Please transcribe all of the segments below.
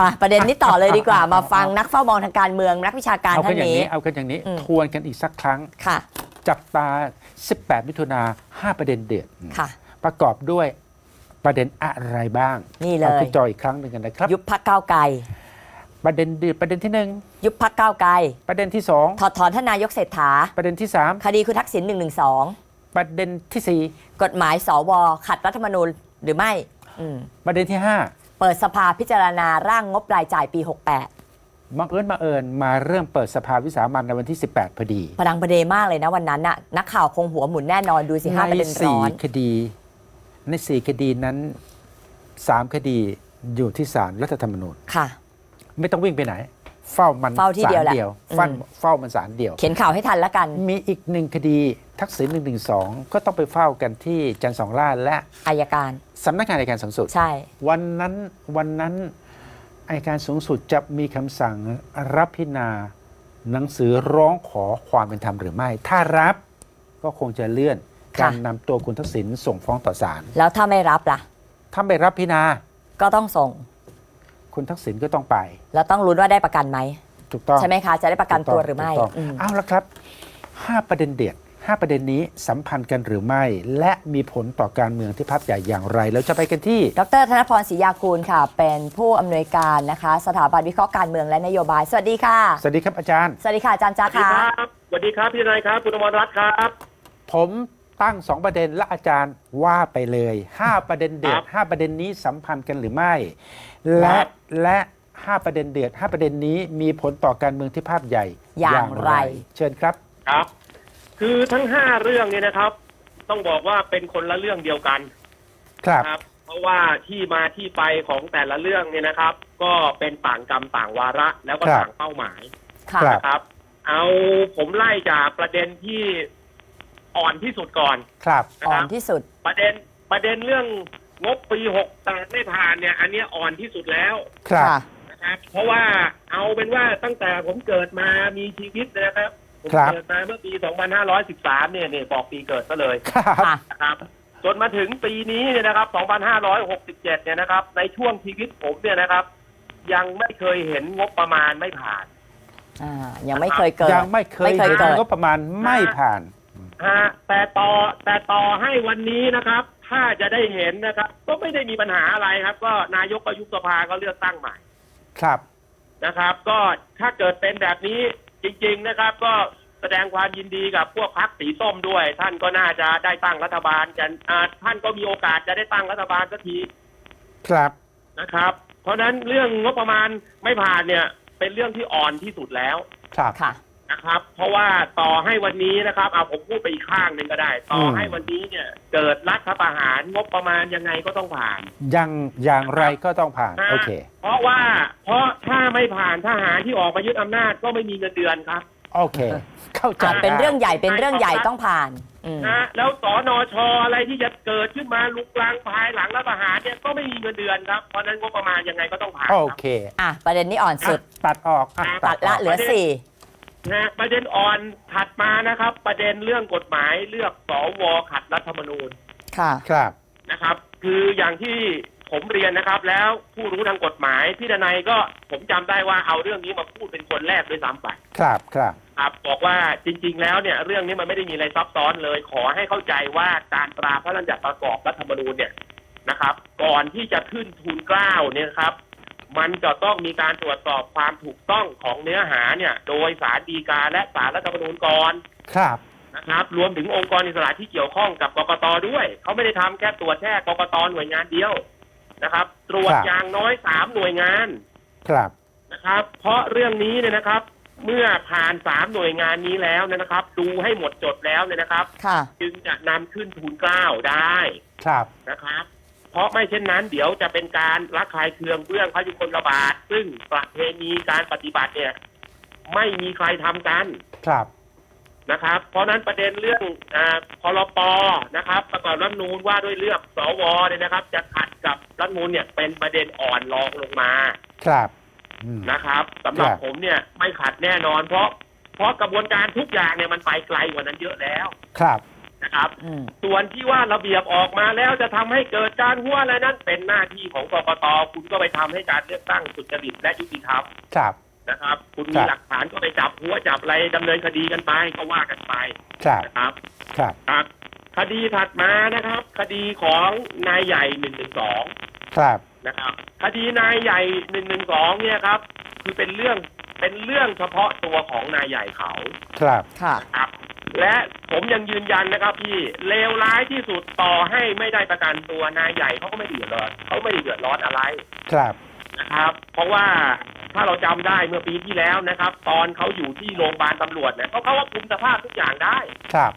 มาประเด็นนี้ต่อเลยดีกว่า มาฟังนักเฝ้ามองทางการเมืองนักวิชาการเอากัท่านนอย่างนี้ นี้ เอากันอย่างนี้อืม ทวนกันอีกสักครั้ง ค่ะ จับตา 18 มิถุนา5ประเด็นเดือดค่ะ ประกอบด้วยประเด็นอะไรบ้างนี่เลเอายขึ้นจออีกครั้งหนึ่งกันนะครับ ยุบพักก้าวไกล ประเด็นเดือดประเด็นที่หนึ่งยุบพักก้าวไกล ประเด็นที่สองถอดถอนท่านนายกเศรษฐา ประเด็นที่สามคดีคุณทักษิณ1นึประเด็นที่สี่กฎหมายสวขัดรัฐธรรมนูญหรือไม่อืมประเด็นที่ห้า เปิดสภาพิจารณาร่างงบรายจ่ายปี 68บังเอิญมาเอิญมาเริ่มเปิดสภาวิสามันในวันที่ 18 พอดีประดังประเดมากเลยนะวันนั้นน่ะนักข่าวคงหัวหมุนแน่นอนดูสิห้าประเด็นร้สี่อน คดี ในสี่คดีนั้นสามคดีอยู่ที่ศาลรัฐธรรมนูญค่ะ ไม่ต้องวิ่งไปไหน เฝ้ามันเฝ้าที่เดียวแหละศลเดียวอืมฟันเฝ้ามันสารเดียว เขียนข่าวให้ทันละกัน มีอีกหนึ่งคดีทักษิณหนึ่งหนึ่งสองก็ต้องไปเฝ้ากันที่จันทร์สองล่าและอายการ สำนักงานอัยการสูงสุด ใช่ วันนั้นวันนั้นอัยการสูงสุดจะมีคำสั่งรับพิจารณาหนังสือร้องขอความเป็นธรรมหรือไม่ ถ้ารับก็คงจะเลื่อน ค่ะ การนำตัวคุณทักษิณส่งฟ้องต่อศาลแล้วถ้าไม่รับล่ะ ถ้าไม่รับพิจารณาก็ต้องส่ง คุณทักษิณก็ต้องไป แล้วต้องลุ้นว่าได้ประกันไหมถูกต้องใช่ไหมคะ จะได้ประกันตัวหรือไม่ถูกต้องอืมเอาละครับห้าประเด็นเด็ดห้าประเด็นนี้สัมพันธ์กันหรือไม่ และมีผลต่อการเมืองที่ภาพใหญ่อย่างไร แล้วจะไปกันที่ ดรธนพรศรียากูลค่ะ เป็นผู้อำนวยการนะคะ สถาบันวิเคราะห์การเมืองและนโยบาย สวัสดีค่ะ สวัสดีครับอาจารย์ สวัสดีค่ะอาจารย์จ้าสวัสดีค่ะครับ สวัสดีครับพี่นายครับ คุณอมรรัตน์ครับ ผม ตั้งสองประเด็นและอาจารย์ว่าไปเลยห้าประเด็นเดือครัดบห้าประเด็นนี้สัมพันธ์กันหรือไม่ และครับและห้าประเด็นเดือดห้าประเด็นนี้มีผลต่อการเมืองที่ภาพใหญ่อย่างไร เชิญครับครับ คือทั้งห้าเรื่องเนี่ยนะครับ ต้องบอกว่าเป็นคนละเรื่องเดียวกันครับครับเพราะว่าที่มาที่ไปของแต่ละเรื่องเนี่ยนะครับ ก็เป็นต่างกรรมต่างวาระแล้วก็ครับต่างเป้าหมายค่ะครับนะครับ เอาผมไล่จากประเด็นที่ อ่อนที่สุดก่อนครับ นะอ่อคนรับที่สุด ประเด็นประเด็นเรื่องงบปีหกแต่ไม่ผ่านเนี่ย อันเนี้ยอ่อนที่สุดแล้วครับ ค่ะ นะครับ เพราะว่าเอาเป็นว่าตั้งแต่ผมเกิดมามีชีวิตนะครับผมครับ เกิดมาเมื่อปี 2513 เนี่ยเนี่ยบอกปีเกิดซะเลย ครับ ค่ะ นะครับจนมาถึงปีนี้เนี่ยนะครับ 2567 เนี่ยนะครับ ในช่วงชีวิตผมเนี่ยนะครับ ยังไม่เคยเห็นงบประมาณไม่ผ่าน อ่า ยังไม่เคยเกิดยังไม่เคยไม่เคยเห็นเกิด งบประมาณไม่ผ่าน ฮะแต่ต่อแต่ต่อให้วันนี้นะครับ ถ้าจะได้เห็นนะครับ ก็ไม่ได้มีปัญหาอะไรครับ ก็นายกก็ยุบสภาก็เลือกตั้งใหม่ครับ นะครับ ก็ถ้าเกิดเป็นแบบนี้จริง ๆนะครับ ก็แสดงความยินดีกับพวกพรรคสีส้มด้วย ท่านก็น่าจะได้ตั้งรัฐบาลกันอ่าท่านก็มีโอกาสจะได้ตั้งรัฐบาลสักทีครับนะครับ เพราะฉะนั้นเรื่องงบประมาณไม่ผ่านเนี่ย เป็นเรื่องที่อ่อนที่สุดแล้ว ครับ ค่ะ นะครับ เพราะว่าต่อให้วันนี้นะครับเอาผมพูดไปอีกข้างหนึ่งก็ได้ ต่อให้วันนี้เนี่ยเกิดรัฐประหารงบประมาณยังไงก็ต้องผ่าน ยังอย่างไรก็ต้องผ่านนะโอเค เพราะว่าเพราะถ้าไม่ผ่านทหารที่ออกมายึดอำนาจก็ไม่มีเงินเดือนครับ โอเค เข้าใจอ่าเป็นเรื่องใหญ่เป็นเรื่องใหญ่ต้องผ่านอืมนะแล้วสอนอชออะไรที่จะเกิดขึ้นมาลุกลางภายหลังรัฐประหารเนี่ยก็ไม่มีเงินเดือนครับเพราะฉะนั้นงบประมาณยังไงก็ต้องผ่านโอครับ เค อะประเด็นนี้อ่อนสุด ตัดออกอะตัดละออกเหลือสี่ นะประเด็นอ่อนถัดมานะครับ ประเด็นเรื่องกฎหมายเลือกสวขัดรัฐธรรมนูญค่ะ ครับ นะครับ คืออย่างที่ผมเรียนนะครับ แล้วผู้รู้ทางกฎหมายพี่ดนัยก็ผมจำได้ว่าเอาเรื่องนี้มาพูดเป็นคนแรกด้วยซ้ำไปครับ ครับ ครับ บอกว่าจริง ๆ แล้วเนี่ย เรื่องนี้มันไม่ได้มีอะไรซับซ้อนเลย ขอให้เข้าใจว่าการตราพระราชบัญญัติประกอบรัฐธรรมนูญเนี่ยนะครับ ก่อนที่จะขึ้นทูลเกล้าเนี่ยครับ มันจะต้องมีการตรวจสอบความถูกต้องของเนื้อหาเนี่ย โดยสารดีกาและสารรัฐธรรมนูญก่อนครับ นะครับ รวมถึงองค์กรอิสระที่เกี่ยวข้องกับกกตด้วย เขาไม่ได้ทำแค่ตรวจแค่กกตหน่วยงานเดียวนะครับ ตรวจครับ อย่างน้อยสามหน่วยงานครับ นะครับ เพราะเรื่องนี้เนี่ยนะครับ เมื่อผ่านสามหน่วยงานนี้แล้วเนยนะครับ ดูให้หมดจดแล้วเนี่ยนะครับ ค่ะ จึงจะนำขึ้นทูลเกล้าได้ ครับ นะครับ เพราะไม่เช่นนั้น เดี๋ยวจะเป็นการระคายเคืองเรื่องพระยุคลบาท ซึ่งประเพณีการปฏิบัติเนี่ย ไม่มีใครทำกันครับนะครับ เพราะฉะนั้นประเด็นเรื่องอาพรปนะครับ ประกอบรัฐธรรมนูญว่าด้วยเรื่องสวเนี่ยนะครับ จะขัดกับรัฐธรรมนูญเนี่ยเป็นประเด็นอ่อนรองลงมา ครับอืมนะครับสำหรับครับผมเนี่ยไม่ขัดแน่นอน เพราะเพราะกระบวนการทุกอย่างเนี่ยมันไปไกลกว่านั้นเยอะแล้ว ครับ นะครับ อืม ส่วนที่ว่าระเบียบออกมาแล้วจะทำให้เกิดการหัวอะไรนั้นเป็นหน้าที่ของกกตคุณก็ไปทำให้การเลือกตั้งสุจริตและยุติธรรมครับ นะครับ คุณครัมีบหลักฐานก็ไปจับหัวจับอะไรดำเนินคดีกันไปก็ว่ากันไปครับนะครับ ครับครับ คดีถัดมานะครับ คดีของนายใหญ่หนึ่งหนึ่งสอง ครับ นะครับคดีนายใหญ่หนึ่งหนึ่งสองเนี่ยครับ คือเป็นเรื่องเป็นเรื่องเฉพาะตัวของนายใหญ่เขาครับ ค่ะ ครับ และผมยังยืนยันนะครับ พี่เลวร้ายที่สุดต่อให้ไม่ได้ประกันตัวนายใหญ่เขาก็ไม่ได้เดือดร้อนเขาไม่ได้เดือดร้อนอะไรครับนะครับ เพราะว่าถ้าเราจำได้เมื่อปีที่แล้วนะครับ ตอนเขาอยู่ที่โรงพยาบาลตำรวจเนี่ยเขาเขาว่าคุมสภาพทุกอย่างได้ครับ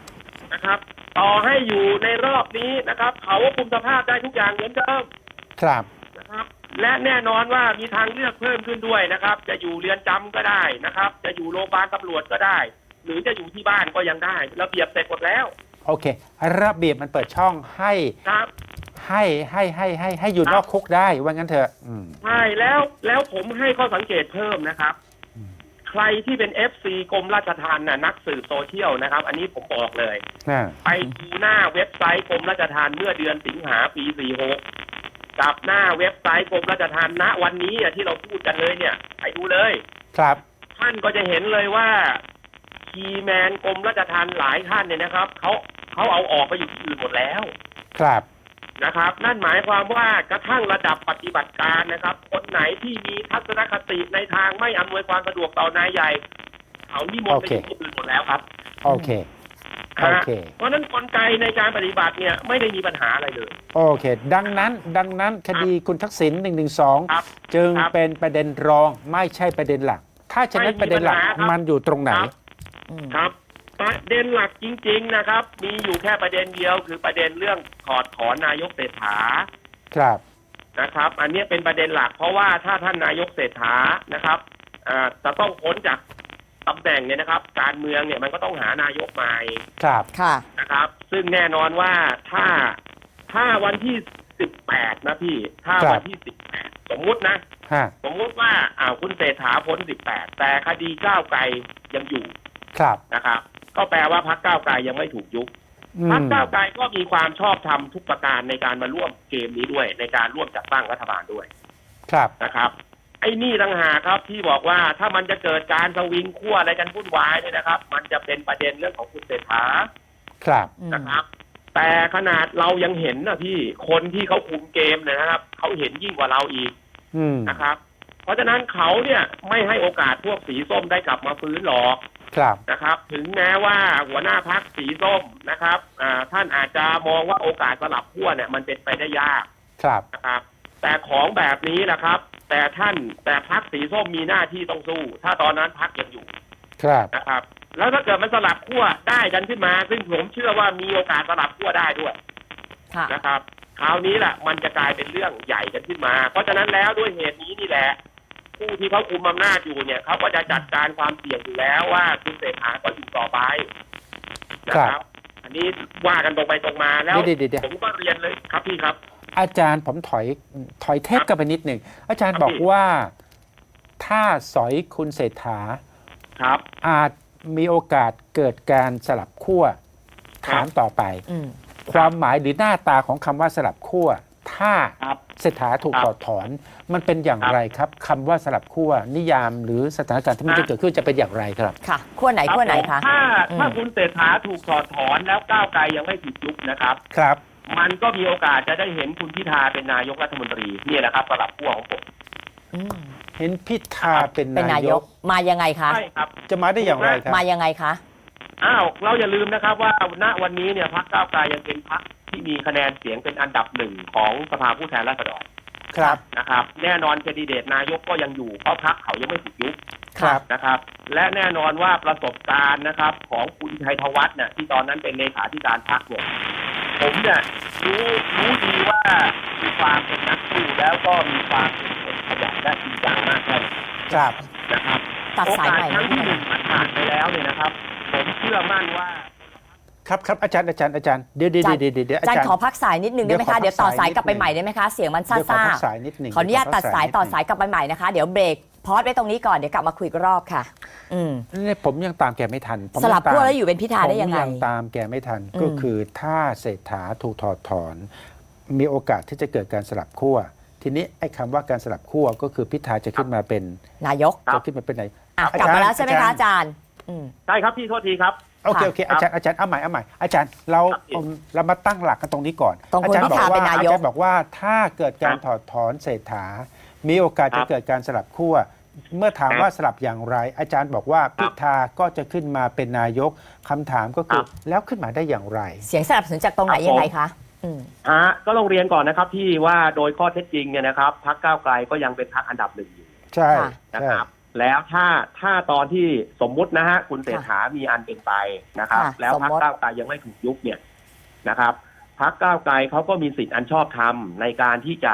นะครับ ต่อให้อยู่ในรอบนี้นะครับ เขาว่าคุมสภาพได้ทุกอย่างเหมือนเดิมครับนะครับ และแน่นอนว่ามีทางเลือกเพิ่มขึ้นด้วยนะครับ จะอยู่เรือนจำก็ได้นะครับ จะอยู่โรงพยาบาลตำรวจก็ได้ หรือจะอยู่ที่บ้านก็ยังได้ระเบียบเสร็จหมดแล้วโอเค ระเบียบมันเปิดช่องให้ครับ ให้ให้ให้ให้ให้อยู่นอกคุกได้ว่างั้นเถอะอืม ใช่แล้วแล้วผมให้ข้อสังเกตเพิ่มนะครับ อืม ใครที่เป็น FC กรมราชทัณฑ์น่ะนักสืบโซเชียลนะครับ อันนี้ผมบอกเลย อ่าไปดูหน้าเว็บไซต์กรมราชทัณฑ์เมื่อเดือนสิงหาปี 46 กับหน้าเว็บไซต์กรมราชทัณฑ์ณวันนี้อะที่เราพูดกันเลยเนี่ย ไปดูเลย ครับ ท่านก็จะเห็นเลยว่า คีย์แมนกรมราชทัณฑ์หลายท่านเนี่ยนะครับเขาเขาเอาออกไปอยู่ที่อื่นหมดแล้วครับ นะครับ นั่นหมายความว่ากระทั่งระดับปฏิบัติการนะครับ คนไหนที่มีทัศนคติในทางไม่อำนวยความสะดวกต่อนายใหญ่เขานิมนต์ไปอยู่ที่อื่นหมดแล้วครับโอเคโอเค เพราะฉะนั้นกลไกในการปฏิบัติเนี่ยไม่ได้มีปัญหาอะไรเลย โอเค ดังนั้นดังนั้นคดีคุณทักษิณ1นึครับจึงครับเป็นประเด็นรองไม่ใช่ประเด็นหลัก ถ้าฉะนั้นไม่มีประเด็นหลักปัญหาครับมันอยู่ตรงไหน ครับอืมครับ ประเด็นหลักจริง ๆนะครับ มีอยู่แค่ประเด็นเดียว คือประเด็นเรื่องถอดถอนนายกเศรษฐาครับนะครับ อันนี้เป็นประเด็นหลัก เพราะว่าถ้าท่านนายกเศรษฐานะครับอ่าจะต้องพ้นจากตำแหน่งเนี่ยนะครับ การเมืองเนี่ยมันก็ต้องหานายกใหม่ครับค่ะนะครับ ซึ่งแน่นอนว่าถ้าถ้าวันที่สิบแปดนะพี่ ถ้าครับวันที่สิบแปดสมมุตินะฮะสมมุติว่าอ่าคุณเศรษฐาพ้นสิบแปดแต่คดีก้าวไกลยังอยู่ ครับนะครับ ก็แปลว่าพักก้าวไกลยังไม่ถูกยุบอืพักมก้าวไกลก็มีความชอบธรรมทุกประการในการมาร่วมเกมนี้ด้วย ในการร่วมจัดตั้งรัฐบาลด้วย ครับนะครับ ไอ้นี่ต่างหากครับที่บอกว่าถ้ามันจะเกิดการสวิงขั้วอะไรกันวุ่นวายเนี่ยนะครับ มันจะเป็นประเด็นเรื่องของคุณเศรษฐาครับอืมนะครับ แต่ขนาดเรายังเห็นนะพี่คนที่เขาคุมเกมเนี่ยนะครับเขาเห็นยิ่งกว่าเราอีกอืมนะครับ เพราะฉะนั้นเขาเนี่ยไม่ให้โอกาสพวกสีส้มได้กลับมาฟื้นหรอก ครับนะครับ ถึงแม้ว่าหัวหน้าพักสีส้มนะครับอ่าท่านอาจจะมองว่าโอกาสสลับขั้วเนี่ยมันเป็นไปได้ยากครับนะครับ แต่ของแบบนี้แหละครับ แต่ท่านแต่พักสีส้มมีหน้าที่ต้องสู้ ถ้าตอนนั้นพักยังอยู่ ครับนะครับ แล้วถ้าเกิดมันสลับขั้วได้กันขึ้นมา ซึ่งผมเชื่อว่ามีโอกาสสลับขั้วได้ด้วยค่ะนะครับคราวนี้แหละมันจะกลายเป็นเรื่องใหญ่กันขึ้นมา เพราะฉะนั้นแล้วด้วยเหตุนี้นี่แหละ ผู้ที่เขาคุมอำนาจอยู่เนี่ยเขาก็จะจัดการความเสี่ยงอยู่แล้วว่าคุณเศรษฐาก็อยู่ต่อไปนะครับอันนี้ว่ากันตรงไปตรงมาแล้วเดี๋ยวเดี๋ยวเดี๋ยว ผมก็เรียนเลยครับพี่ครับ อาจารย์ผมถอยถอยเทปกันไปนิดหนึ่งอาจารย์ครับบอกพี่ ว่าถ้าสอยคุณเศรษฐาครับ อาจมีโอกาสเกิดการสลับขั้วครับ ถามต่อไป อืม ความหมายหรือหน้าตาของคำว่าสลับขั้ว ถ้าครับ เศรษฐาถูกครับ ถอดถอน มันเป็นอย่างครับไรครับคำว่าสลับขั้วนิยามหรือสถานการณ์ที่มันอะจะเกิดขึ้นจะเป็นอย่างไรครับ ค่ะขั้วไหนขั้วไหนคะ ถ้าอืม ถ้าคุณเศรษฐาถูกถอดถอนแล้วก้าวไกลยังไม่ถูกยุบนะครับ ครับ มันก็มีโอกาสจะได้เห็นคุณพิธาเป็นนายกรัฐมนตรีเนี่ยนะครับสลับขั้วของผมอืมเห็นพิธาเป็นเป็นนานายยกก มายังไงคะ ใช่ครับ จะมาได้อย่างไรครับ มายังไงคะ อ้าวเราอย่าลืมนะครับว่าณวันนี้เนี่ยพรรคก้าวไกลยังเป็นพรรค ที่มีคะแนนเสียงเป็นอันดับหนึ่งของสภาผู้แทนราษฎรครับนะครับ แน่นอนแคนดิเดตนายกก็ยังอยู่เพราะพรรคเขายังไม่ถูกยุบครับนะครับ และแน่นอนว่าประสบการณ์นะครับ ของคุณชัยธวัฒน์เนี่ยที่ตอนนั้นเป็นเลขาธิการพรรคเนี่ยผมเนี่ยรู้รู้ดีว่ามีความเป็นนักสู้แล้วก็มีความเป็นขยันและจริงจังมากเลยครับนะครับตัดสายใหม่โอกาสครั้งที่หนึ่งมันผ่านไปแล้วเนี่ยนะครับ ผมเชื่อมั่นว่า ครับครับอาจารย์อาจารย์อาจารย์เดี๋ยวเดี๋ยวเดี๋ยวเดี๋ยวเดี๋ยวอาอาจารจารย์ย์ขอพักสายนิดนึงได้ไหมคะเดี๋เดี๋ยยววต่อขอพักสายกลับไปสายนิดนึงใหม่ได้ไหมคะเสียงมันซ่าเดี๋ยวขอซ่าพักสายนิดหนึ่งขออนุญาตตัดสายต่อสายกลับไปใหม่นะคะ เดี๋ยวเบรกพอดไว้ตรงนี้ก่อนเดี๋ยวกลับมาคุยอีกรอบค่ะ อืมนี่ผมยังตามแกไม่ทันผมสลับงตามขั้วแล้วอยู่เป็นพิธาได้ยังไงผมยังตามแกไม่ทันอืมก็คือถ้าเศรษฐาถูกถอดถอน มีโอกาสที่จะเกิดการสลับขั้วทีนี้ไอ้คำว่าการสลับขั้วก็คือพิธาจะขึ้นมาเป็นนายกครับจะขึ้นมาเป็นไหนอะอากลับจารย์มาแล้วใช่ไหมคะอาจารย์อาจารย์อืมใช่ครับพี่โทษทีครับ โอเคค่ะโอเคอาจารย์อาจารย์เอาใหม่เอาใหม่อาจารย์เราครับพี่เอาเรามาตั้งหลักกันตรงนี้ก่อนตรงคุณอาจารย์พิธาบอกเป็นว่านายกอาจารย์บอกว่าถ้าเกิดการครับถอดถอนเศรษฐา มีโอกาสครัจะบเกิดการสลับขั้วเมื่อถามครับว่าสลับอย่างไร อาจารย์บอกว่าครัพิบธาก็จะขึ้นมาเป็นนายกคำถามก็คือครับแล้วขึ้นมาได้อย่างไร เสียงสนับสนุนจากตรงไหนครับยังไงผมคะอืมฮะก็ต้องเรียนก่อนนะครับพี่ว่าโดยข้อเท็จจริงเนี่ยนะครับพักก้าวไกลก็ยังเป็นพักอันดับหนึ่งอยู่ใช่ค่ะนะใช่ครับ แล้วถ้าถ้าตอนที่สมมุตินะฮะคุณเศรษฐามีอันเป็นไปนะครับ ค่ะแล้วพักสมมุติ ก้าวไกลยังไม่ถูกยุบเนี่ยนะครับพักก้าวไกลเขาก็มีสิทธิ์อันชอบธรรมในการที่จะ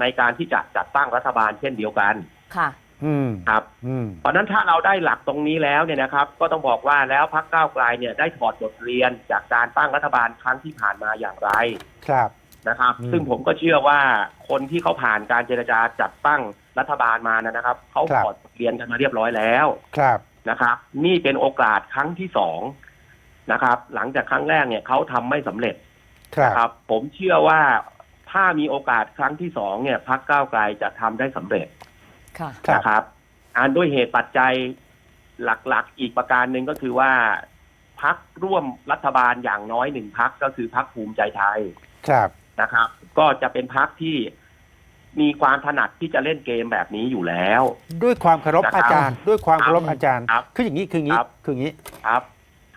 ในการที่จะจัดตั้งรัฐบาลเช่นเดียวกันค่ะ อืมครับ อืม เพราะฉะนั้นถ้าเราได้หลักตรงนี้แล้วเนี่ยนะครับ ก็ต้องบอกว่าแล้วพักก้าวไกลเนี่ยได้ถอดบทเรียนจากการตั้งรัฐบาลครั้งที่ผ่านมาอย่างไรครับ นะครับ อืมซึ่งผมก็เชื่อว่าคนที่เขาผ่านการเจรจาจัดตั้งรัฐบาลมานะครับเขาถอดบท เรียนกันมาเรียบร้อยแล้วครับ นะครับ นี่เป็นโอกาสครั้งที่สองนะครับ หลังจากครั้งแรกเนี่ยเขาทำไม่สำเร็จครับนะครับผมเชื่อว่าถ้ามีโอกาสครั้งที่สองเนี่ยพักก้าวไกลจะทำได้สำเร็จค่ะครับนะครับอันด้วยเหตุปัจจัยหลักๆ อีกประการหนึ่งก็คือว่าพักร่วมรัฐบาลอย่างน้อยหนึ่งพักก็คือพักภูมิใจไทยครับนะครับ ก็จะเป็นพักที่ มีความถนัดที่จะเล่นเกมแบบนี้อยู่แล้ว ด้วยความเคารพนะครับอาจารย์ ด้วยความเคารพครับอาจารย์ ครับคืออย่างนี้คืออย่างนี้ครับ คืออย่างนี้ ครับ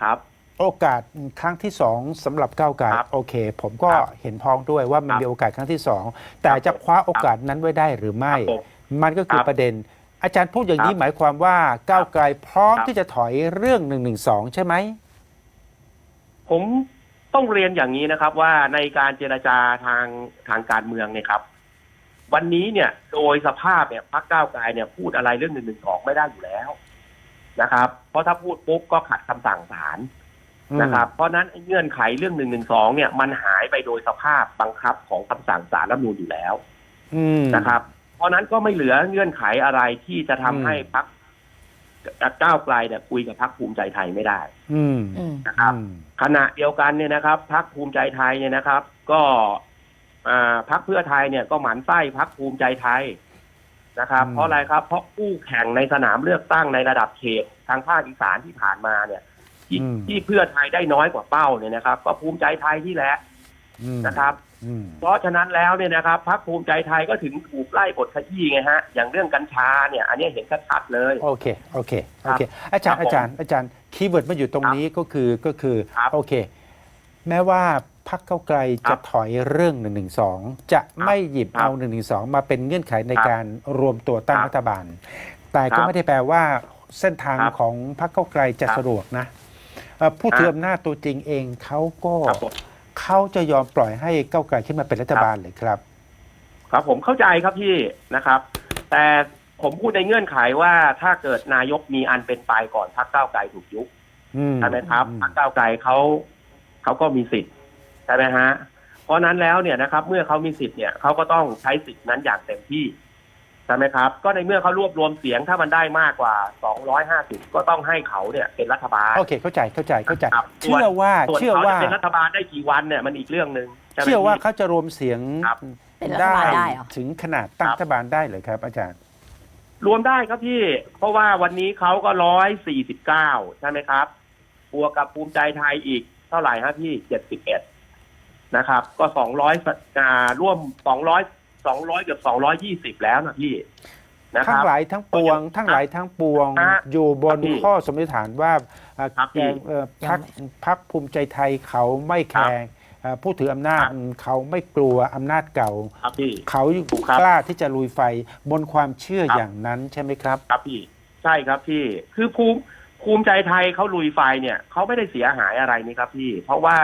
ครับ โอกาสครั้งที่สองสำหรับก้าวไกลครับโอเค ผมก็ครับเห็นพ้องด้วยว่ามันครับมีโอกาสครั้งที่สองแต่จะคว้าโอกาสนั้นไว้ได้หรือไม่ ครับผมมันก็คือครับประเด็น อาจารย์พูดอย่างนี้ครับหมายความว่าก้าวไกลพร้อมครับ ที่จะถอยเรื่องหนึ่งหนึ่งสองใช่ไหม ผมต้องเรียนอย่างนี้นะครับว่าในการเจรจาทางทางการเมืองเนี่ยครับ วันนี้เนี่ยโดยสภาพเนี่ยพักก้าวไกลเนี่ยพูดอะไรเรื่องหนึ่งหนึ่งสองไม่ได้อยู่แล้วนะครับ เพราะถ้าพูดปุ๊บก็ขัดคำสั่งศาลนะครับ เพราะฉะนั้นไอ้เงื่อนไขเรื่องหนึ่งหนึ่งสองเนี่ย มันหายไปโดยสภาพบังคับของคำสั่งศาลรัฐธรรมนูญอยู่แล้วอืมนะครับ เพราะฉะนั้นก็ไม่เหลือเงื่อนไขอะไรที่จะทำอืมให้พักก้าวไกลเนี่ยคุยกับพักภูมิใจไทยไม่ได้อืมอืมนะครับอืมขณะเดียวกันเนี่ยนะครับพักภูมิใจไทยเนี่ยนะครับ ก็อ่า พักเพื่อไทยเนี่ยก็หมั่นไส้พักภูมิใจไทยนะครับ เพราะอะไรครับ เพราะคู่แข่งในสนามเลือกตั้งในระดับเขตทางภาคอีสานที่ผ่านมาเนี่ยที่อืมที่เพื่อไทยได้น้อยกว่าเป้าเนี่ยนะครับ ก็ภูมิใจไทยที่แหละอืมนะครับอืมเพราะฉะนั้นแล้วเนี่ยนะครับพรรคภูมิใจไทยก็ถึงถูกไล่บทขยี้ไงฮะ อย่างเรื่องกัญชาเนี่ย อันนี้เห็นชัดๆเลย โอเคโอเคโอเค อาจารย์ครับผมอาจารย์อาจารย์คีย์เวิร์ดมาอยู่ตรงนี้ก็คือก็คือครับโอเค แม้ว่า พักเก้าวไกลครัจะบถอยเรื่อง1นึจะไม่หยิบครับเอา1นึมาเป็นเงื่อนไขในครับการรวมตัวตั้งครับรัฐบาล แต่ก็ครับไม่ได้แปลว่าเส้นทางครับของพักเก้าวไกลจะครับสะดวกนะเอ่อผู้ถือครับอำนาจตัวจริงเองเขาก็ครับผมเขาจะยอมปล่อยให้เก้าวไกลขึ้นมาเป็นรัฐบาลเลยครับ ครับผมเข้าใจครับพี่นะครับ แต่ผมพูดในเงื่อนไขว่าถ้าเกิดนายกมีอันเป็นไปก่อนพรรคก้าวไกลถูกยุบอืมใช่ไหมครับอืมพรรคก้าวไกลเขาเขาก็มีสิทธิ์ ใช่ไหมฮะ เพราะฉะนั้นแล้วเนี่ยนะครับ เมื่อเขามีสิทธิ์เนี่ยเขาก็ต้องใช้สิทธิ์นั้นอย่างเต็มที่ใช่ไหมครับ ก็ในเมื่อเขารวบรวมเสียงถ้ามันได้มากกว่า 250 ก็ต้องให้เขาเนี่ยเป็นรัฐบาลโอเคเข้าใจเข้าใจเข้าใจ ครับเชื่อว่าส่วนเชื่อเขาว่า จะเป็นรัฐบาลได้กี่วันเนี่ยมันอีกเรื่องหนึ่งใช่ไหมเชื่อว่าพี่ เขาจะรวมเสียงครับ เป็นรัฐบาลได้เหรอ ถึงขนาดตั้งครับรัฐบาลได้เลยครับ อาจารย์ รวมได้ครับพี่ เพราะว่าวันนี้เขาก็ร้อยสี่สิบเก้าใช่ไหมครับบวกกับภูมิใจไทยอีกเท่าไหร่ฮะพี่เจ็ดสิบเอ็ด นะครับ ก็สองร้อยอ่าร่วมสองร้อยสองร้อยเกือบสองร้อยยี่สิบแล้วนะพี่นะคทั้งรับหลายทั้งปวง ทั้งหลายทั้งปวงฮะอยู่บนครับพี่ข้อสมมติฐานว่าเอ่อครับพี่เอ่อพักพักภูมิใจไทยเขาไม่แคร์เอ่อผู้ถืออำนาจครับ เขาไม่กลัวอำนาจเก่า ครับพี่ เขาถูกครับ กล้าที่จะลุยไฟบนความเชื่อครับอย่างนั้นใช่ไหมครับ ครับพี่ ใช่ครับพี่ คือภูมิภูมิใจไทยเขาลุยไฟเนี่ยเขาไม่ได้เสียหายอะไรนี่ครับพี่ เพราะว่า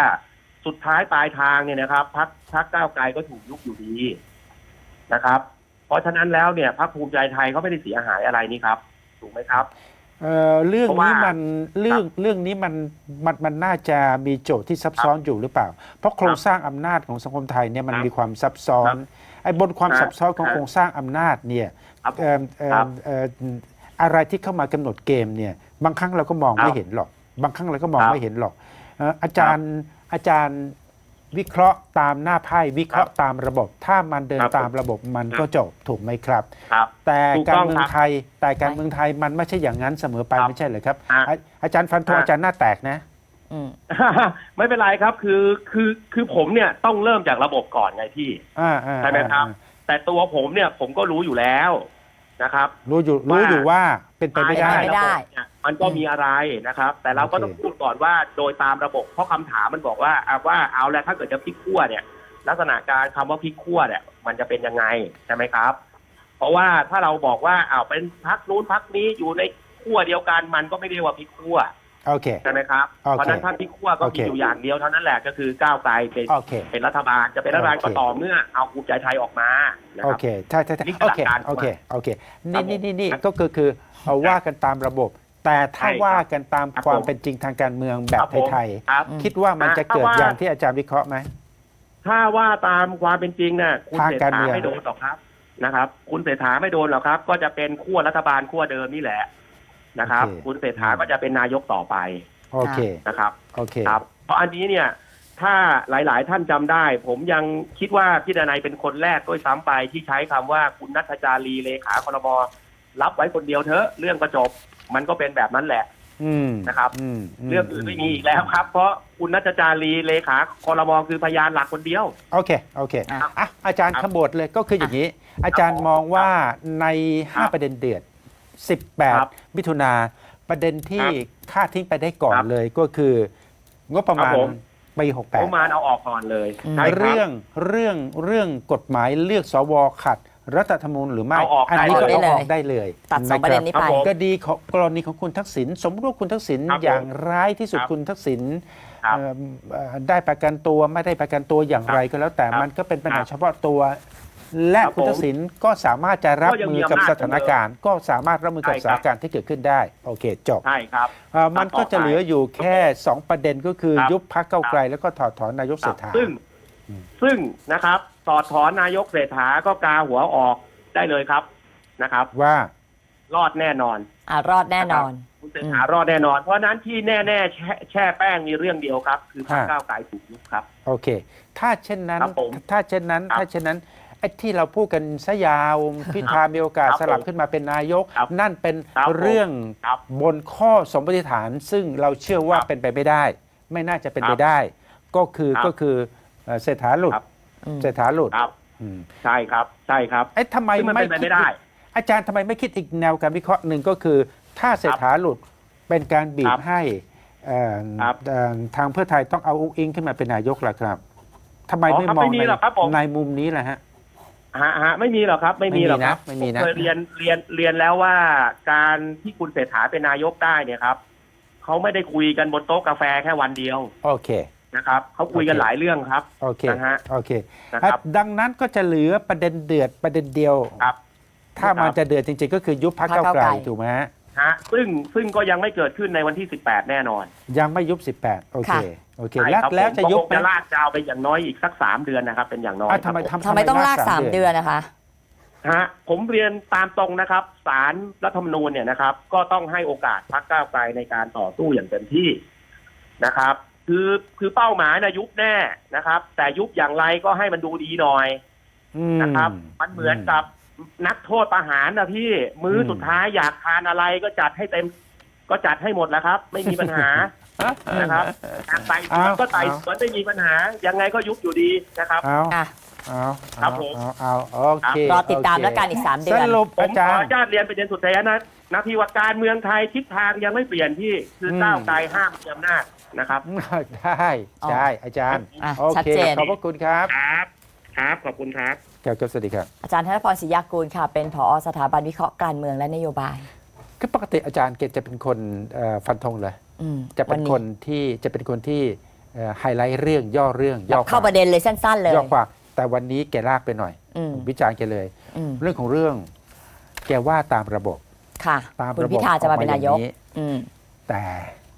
สุดท้ายปลายทางเนี่ยนะครับพักพักก้าวไกลก็ถูกยุบอยู่ดีนะครับ เพราะฉะนั้นแล้วเนี่ยพักภูมิใจไทยเขาไม่ได้เสียหายอะไรนี่ครับ ถูกไหมครับเอ่อเรื่องเพราะว่านี้มันเรื่องเรื่องนี้มันมันมันน่าจะมีโจทย์ที่ซับซ้อนอยู่หรือเปล่า เพราะโครงสร้างอำนาจของสังคมไทยเนี่ยมันครับมีความซับซ้อนครับไอ้บนความครับซับซ้อนของครับโครงสร้างอำนาจเนี่ยครับผมเอิ่มเอิ่มครับเอ่ออะไรที่เข้ามากำหนดเกมเนี่ย บางครั้งเราก็มองครับไม่เห็นหรอก บางครั้งเราก็มองครับไม่เห็นหรอกเอ่ออาจารย์ อาจารย์วิเคราะห์ตามหน้าไพ่วิเคราะห์ตามระบบ ถ้ามันเดินครับตามระบบมันก็จบถูกไหมครับ ครับแต่ถูกการต้องเมืองครับไทยแต่การเมืองไทยมันไม่ใช่อย่างนั้นเสมอไปครับไม่ใช่เหรอครับอะอาอาจารย์ฟันธงอะ อาจารย์หน้าแตกนะ อืม ไม่เป็นไรครับคือคือคือผมเนี่ยต้องเริ่มจากระบบก่อนไงพี่ อ่าอ่าใช่ไหมครับ อ่าแต่ตัวผมเนี่ยผมก็รู้อยู่แล้ว นะครับรู้อยู่ว่ารู้อยู่ว่าเป็นไปไม่ได้ไม่ได้ระบบเนี่ยมันก็มีอะไรนะครับ แต่เราก็โอเคต้องพูดก่อนว่าโดยตามระบบเพราะคำถามมันบอกว่าอะว่าเอาแล้วถ้าเกิดจะพลิกขั้วเนี่ย ลักษณะการคำว่าพลิกขั้วเนี่ย มันจะเป็นยังไงใช่ไหมครับ เพราะว่าถ้าเราบอกว่าเอาวเป็นพักนู้นพักนี้อยู่ในขั้วเดียวกันมันก็ไม่เรียกว่าพลิกขั้ว โอเค ใช่ไหมครับ โอเคเพราะฉะนั้นถ้าพลิกขั้วก็โอมีเคอยู่อย่างเดียวเท่านั้นแหละก็คือก้าวไกลเป็นโอเคเป็นรัฐบาลจะเป็นรัฐบาลโอเคก็ต่อเมื่อเอาภูมิใจไทยออกมานะโอครับ เคใช่ใช่ใช่นี่คือโอเคหลักการโอเคโอเคครันี่บนี่นี่นี่ครับก็คือคือเอาว่ากันตามระบบ แต่ถ้าใช่ครับว่ากันตามครับความผม เป็นจริงทางการเมืองแบบครับผมไทยครับอืมๆคิดว่ามันจะเกิดถ้าว่า อย่างที่อาจารย์วิเคราะห์ไหม ถ้าว่าตามความเป็นจริงน่ะคุณทางเศรษการฐาเมือง ไม่โดนหรอกครับนะครับ คุณเศรษฐาไม่โดนหรอกครับ ก็จะเป็นขั้วรัฐบาลขั้วเดิมนี่แหละ นะครับคุณเศรษฐาก็จะเป็นนายกต่อไปโอเค นะครับโอเค ครับ เพราะอันนี้เนี่ยถ้าหลาย ๆ ท่านจำได้ ผมยังคิดว่าพี่ดนายเป็นคนแรกด้วยซ้ำไปที่ใช้คำว่าคุณนัทจารีเลขาครมรับไว้คนเดียวเถอะเรื่องก็จบมันก็เป็นแบบนั้นแหละ อืมนะครับอืมมเรื่องอื่นไม่มีอีกแล้วครับ เพราะคุณนัทจารีเลขาครมคือพยานหลักคนเดียว โอเค โอเคอะอะอาจารย์ครับ ขบวดเลยก็คืออย่างนี้ อาจารย์มองว่าใน ครับ5 ประเด็นเดือด ครับ18 มิถุนาประเด็นที่ครับค่าดทิ้งไปได้ก่อนครับเลยก็คืองบประมาณครับผม ปีผม68มาเอาออกก่อนเลยอืมใช่คบ เรื่องเรื่องเรื่องกฎหมายเลือกสวขัด รัฐธรรมนูญหรือไม่ เอาออกนนี้ก็ได้เอาเลยออกได้เลยตัดสองประเด็นนี้ครัไปบผมก็ดีของกรณีของคุณทักษิณสมมติว่าคุณทักษิณครับผมอย่างร้ายที่สุดครับคุณทักษิณครับเอ่อเอ่อได้ประกันตัวไม่ได้ประกันตัวอย่างไรก็แล้วแต่ครับมันก็เป็นปัญหาครับ เฉพาะตัว และครับคุณทักษิณก็สามารถจะรับก็ยังมืมีอกับอำนาจ สถานการณ์ ก็สามารถรับมือกับใช่สครัถาบนการณ์ที่เกิดขึ้นได้โอเคจบ ใช่ครับ เอ่อมันก็จะเหลืออยู่แค่ 2 ประเด็นก็คือครับ ยุบพักเก้าวไกล แล้วก็ถอดถอนนายกเศรษฐา ซึ่งอืม ซึ่งนะครับตอดถอนนายกเศรษฐาก็กาหัวออกได้เลยครับนะครับ ว่า รอดแน่นอน อ่ารอดแน่นอน คุณเศรษฐารอดแน่นอน เพราะฉะนั้นที่แน่ๆแช่แช่แป้งมีเรื่องเดียวครับ คือพรรคฮะ ก้าวไกลถูกยุบครับ โอเค ถ้าเช่นนั้น ครับผมถ้าเช่นนั้น ครับ ถ้าเช่นนั้นไอ้ ที่เราพูดกันซะยาวพิธามีโอกาสครับสลับผมขึ้นมาเป็นนายก ครับนั่นเป็นครับผมเรื่องครับบนข้อสมมติฐาน ซึ่งเราเชื่อว่าครับเป็นไปไม่ได้ ไม่น่าจะเป็นครับไปได้ ก็คือครับก็คือเอ่อเศรษฐาหลุดครับ อืม เศรษฐาหลุดครับ อืม ใช่ครับ ใช่ครับ เอ๊ะทำไมซึ่งมันไม่เป็นไปคิดไม่ได้อาจารย์ทำไมไม่คิดอีกแนวการวิเคราะห์หนึ่งก็คือ ถ้าเศรษฐาหลุดเป็นการบีครับบให้เอ่อครับเอ่อทางเพื่อไทยต้องเอาอุ้งอิงขึ้นมาเป็นนายกล่ะครับทำไมอ๋อไม่ครับมองไม่มีในหรอกครับผม ในมุมนี้ล่ะฮะ ฮะฮะไม่มีหรอกครับ ไม่มีหรอกครับไม่มีนะผเคยเรียนเรียนเรียนแล้วว่าการที่คุณเศรษฐาเป็นนายกได้เนี่ยครับเขาไม่ได้คุยกันบนโต๊ะกาแฟแค่วันเดียว โอเคนะครับเขาคุยกันโอเคหลายเรื่องครับโอเคนะฮะโอเคนะครับดังนั้นก็จะเหลือประเด็นเดือดประเด็นเดียวครับ ถ้ามันครับจะเดือดจริง ๆ ก็คือยุบพักพรรคเก้าวไกลก้าวไกลถูกไหมฮะฮะซึ่งซึ่งก็ยังไม่เกิดขึ้นในวันที่ 18 แน่นอน ยังไม่ยุบ 18 โอเคค่ะ โอเคใช่แล้วครับแล้วผมจะยุบก็คงไหมจะลากยาวไปอย่างน้อยอีกสักสามเดือนนะครับ เป็นอย่างน้อยอะคทำรับไมผมทำทำไมต้องลากสามเดือนนะคะ ฮะผมเรียนตามตรงนะครับศาลรัฐธรรมนูญเนี่ยนะครับ ก็ต้องให้โอกาสพรรคก้าวไกลในการต่อสู้อย่างเต็มที่นะครับ คือคือเป้าหมายนะยุบแน่นะครับ แต่ยุบอย่างไรก็ให้มันดูดีหน่อย อืนะครับมันเหมือนกับนักโทษประหารนะพี่ มื้ออม สุดท้ายอยากทานอะไรก็จัดให้เต็ม ก็จัดให้หมดแล้วครับ ไม่มีปัญหา นะครับอยากไต่สวนก็ไต่สวนไม่มีปัญหา ยังไงก็ยุบอยู่ดีนะครับ เอาอะเอาครัเอาบผมเอาเอาโอเครอติดตามโเคแล้วกันอีกสามเดืสอน รุปผมอาขจาอรอย์นุญาตเรียนประเด็นสุดท้ายนะนะที่ว่าการเมืองไทยทิศทางยังไม่เปลี่ยนที่คืออมก้าวไกลห้ามมีอำนาจนะครับ ได้ได้อาจารย์อะโอชัดเคเจน ขอบพระคุณครับครับ ครับ ขอบคุณครับครับครับสวัสดีครับ อาจารย์ธนพรศรียากูลค่ะ เป็นผอสถาบันวิเคราะห์การเมืองและนโยบาย คือปกติอาจารย์เกตจะเป็นคนเอ่อฟันธงเลยอืม จะเป็นวัคนที่จะเป็นคนที่เอ่อไฮไลท์เรื่องย่อเรื่องย่อเข้าประเด็นเลยสั้น ๆ เลยย่อความแต่วันนี้แกลากไปหน่อยอืมวิจารณ์แกเลยอืมเรื่องของเรื่อง แกว่าตามระบบ ค่ะตามคุณระบบพิธาจะมาเป็นนายกออมอืมแต่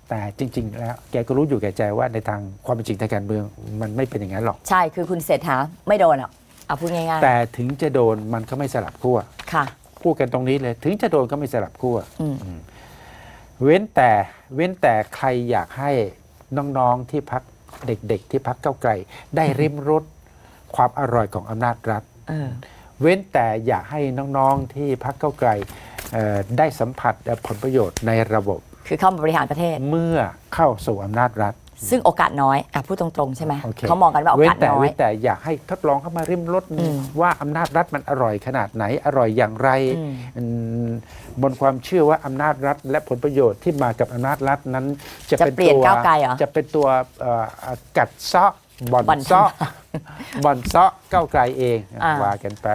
แต่จริง ๆ แล้วแกก็รู้อยู่แก่ใจว่าในทางความเป็นจริงทางการเมือง มันไม่เป็นอย่างนั้นหรอก ใช่คือคุณเศรษฐาไม่โดนหรอกเอาพูดง่ายแต่ถึงจะโดนมันก็ไม่สลับขั้วๆค่ะพูดกันตรงนี้เลย ถึงจะโดนก็ไม่สลับขั้วอืม เว้นแต่เว้นแต่ใครอยากให้น้องๆที่พักเด็กๆ ที่พักเก้าวไกล ได้ริมรสความอร่อยของอำนาจรัฐเออเว้นแต่อยากให้น้องๆที่พักเก้าวไกลเอ่อได้สัมผัสผลประโยชน์ในระบบ คือเข้ามาบริหารประเทศ เมื่อเข้าสู่อำนาจรัฐ ซึ่งโอกาสน้อยอะพูดตรงๆใช่ไหมโอเค เขามองกันว่าโอเว้นกาสแต่น้อยเว้นแต่อยากให้ทดลองเข้ามาริมรสอืมว่าอำนาจรัฐมันอร่อยขนาดไหนอร่อยอย่างไรอืม อืมบนความเชื่อว่าอำนาจรัฐ และผลประโยชน์ที่มากับอำนาจรัฐนั้น จะจะเป็นเปลี่ยนตัวก้าวไกลเหรอจะเป็นตัวเอ่อกัดเซาะบ่อนบ่อนเซาะบ่อนเซาะก้าวไกลเองอ่า ว่ากันไป